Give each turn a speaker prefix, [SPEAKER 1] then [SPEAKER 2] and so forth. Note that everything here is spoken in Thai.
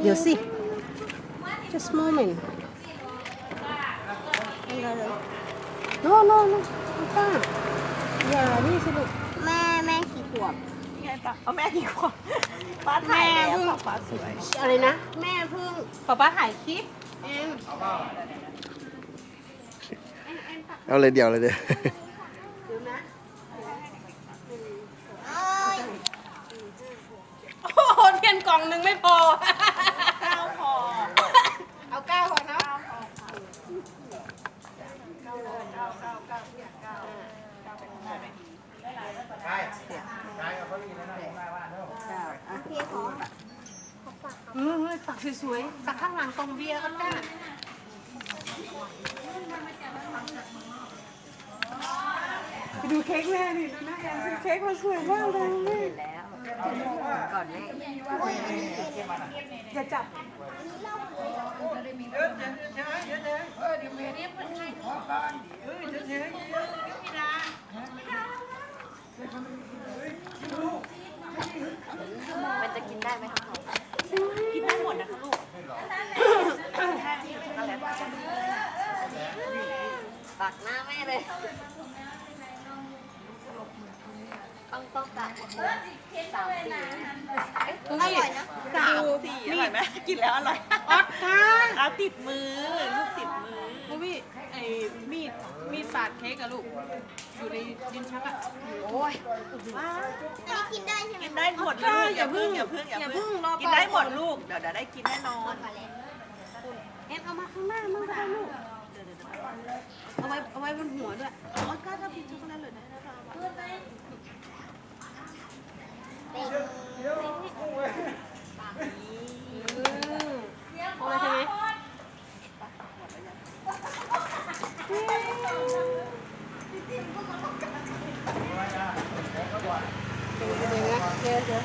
[SPEAKER 1] เดี๋ยวสิ just moment no no no ป้าอย่านี่สิลูก
[SPEAKER 2] แม่แม่กี่ขวบ
[SPEAKER 3] ไงปะเอาแม่กี่ขวบป้าถ่ายแล้วป้าป้าสวย
[SPEAKER 1] อะไรนะ แม่เพิ่งป๊าป๊าถ่ายคลิปเอง
[SPEAKER 4] เอาเลยเดี๋ยวเลยเดี๋ยว
[SPEAKER 1] เดี๋ยวนะ
[SPEAKER 2] เอ้ย
[SPEAKER 1] โอ้โหเทียนกล่องหนึ่งไม่พอ
[SPEAKER 3] เก้าพอ
[SPEAKER 1] เอาเก้าพอนะ
[SPEAKER 2] พี่ขอ
[SPEAKER 1] เสักสวยๆตักข้างหลังตรงเบียร์ก็ได้ไปดูเค้กแม่ดิดูนะแอนซื้อเค้กมาสวยมากเลยแม่
[SPEAKER 2] ก่อนแม่
[SPEAKER 1] อย่าจับ
[SPEAKER 2] มันจะกินได้ไหมคะ
[SPEAKER 3] กินได้หมดนะคะลูก
[SPEAKER 2] ปักหน้าแม่เลย ต้องต้องตักสามสี่อร่อยนะ
[SPEAKER 1] สาม
[SPEAKER 3] สี่อร่อยไหมกินแล้วอร่อย
[SPEAKER 1] ออสค่ะ
[SPEAKER 3] เอาติดมือลูกติดมือ
[SPEAKER 1] ลูกพี่ไอ้มีดมีดปาดเค้กอะลูก อยู่ในดินชักอะ
[SPEAKER 2] โอ้ยอันนี้กินได้ใช่ไหม
[SPEAKER 3] กินได้หมดลูกอย่าพึ่งอย่าพึ่งอย่า
[SPEAKER 1] อย่า
[SPEAKER 3] พึ่
[SPEAKER 1] เพิ่
[SPEAKER 3] ง
[SPEAKER 1] งรอ
[SPEAKER 3] กินได้หมดลูกเดี๋ยวเดี๋ยวได้กินแน่นอน
[SPEAKER 1] เอ็นเอามาข้างหน้ามั่งก็ได้ลูกเอาไว้เอาไว้ บนหัวด้วยออสก็ถ้าพิมพ์ช็อกโกแลตเลยนะเอาเลยใช่ไหมเดี๋ยวนะเดี๋ยวเดี๋ยว